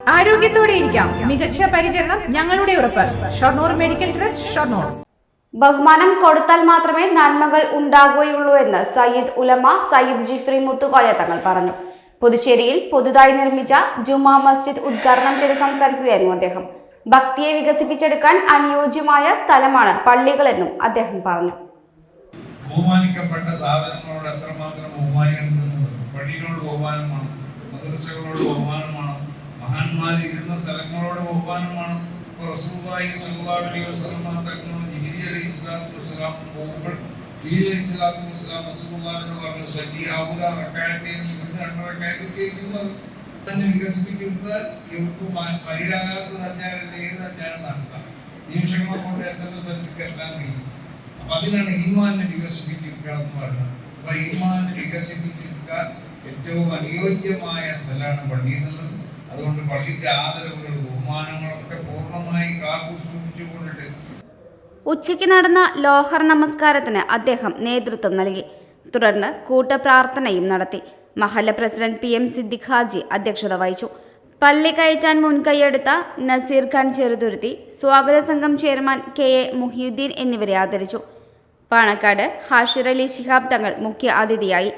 ആരോഗ്യത്തോടെ ഇരിക്കാം. മികച്ച പരിചരണം ഞങ്ങളുടെ ഉറപ്പ്. Shoranur medical trust Shoranur. ബഹുമാനം കൊടുത്താൽ മാത്രമേ നന്മകൾ ഉണ്ടാകുകയുള്ളൂ എന്ന് സയ്യിദ് ഉലമ സയ്യിദ് ജിഫ്രി മുത്തുകോയ തങ്ങൾ പറഞ്ഞു. പുതുച്ചേരിയിൽ പുതുതായി നിർമ്മിച്ച ജുമാ മസ്ജിദ് ഉദ്ഘാടനം ചെയ്ത് സംസാരിക്കുകയായിരുന്നു അദ്ദേഹം. ഭക്തിയെ വികസിപ്പിച്ചെടുക്കാൻ അനുയോജ്യമായ സ്ഥലമാണ് പള്ളികളെന്നും അദ്ദേഹം പറഞ്ഞു. ബഹുമാനിക്കപ്പെട്ട സാധനങ്ങളോട് എത്രമാത്രം ബഹുമാനിക്കണം പള്ളികളോട് ബഹുമാനമാണ് മദ്രസകളോട് ബഹുമാനമാണ് സ്ഥലങ്ങളോട് ബഹുമാനമാണ്. റക്അത്തൊക്കെ തന്നെ ഏറ്റവും അനുയോജ്യമായ സ്ഥലമാണ് പള്ളി അതുകൊണ്ട് പള്ളിയുടെ ആദരവുകൾ ബഹുമാനങ്ങളൊക്കെ പൂർണമായി കാത്തു സൂക്ഷിച്ചുകൊണ്ടിട്ട് ഉച്ചയ്ക്ക് നടന്ന ലോഹർ നമസ്കാരത്തിന് അദ്ദേഹം നേതൃത്വം നൽകി. തുടർന്ന് കൂട്ടപ്രാർത്ഥനയും നടത്തി. മഹല്ല president P M Siddique Haji അധ്യക്ഷത വഹിച്ചു. പള്ളി കയറ്റാൻ മുൻകൈയെടുത്ത നസീർ ഖാൻ ചെറുതുരുത്തി സ്വാഗത സംഘം ചെയർമാൻ കെ എ മുഹിയുദ്ദീൻ എന്നിവരെ ആദരിച്ചു. പാണക്കാട് ഹാഷിർ അലി ശിഹാബ് തങ്ങൾ മുഖ്യ അതിഥിയായി.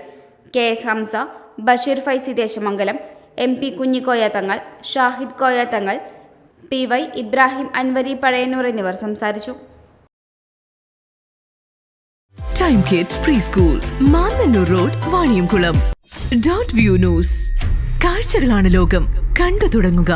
K S Hamsa Basheer Faizy Desamangalam M P Kunhikoya Thangal Shahid Koya Thangal P Y Ibrahim Anvari Pazhayannur എന്നിവർ സംസാരിച്ചു. Time kids pre school Mannanur road Vaniyamkulam dot view news കാഴ്ചകളാണ് ലോകം. കണ്ടു തുടങ്ങുക.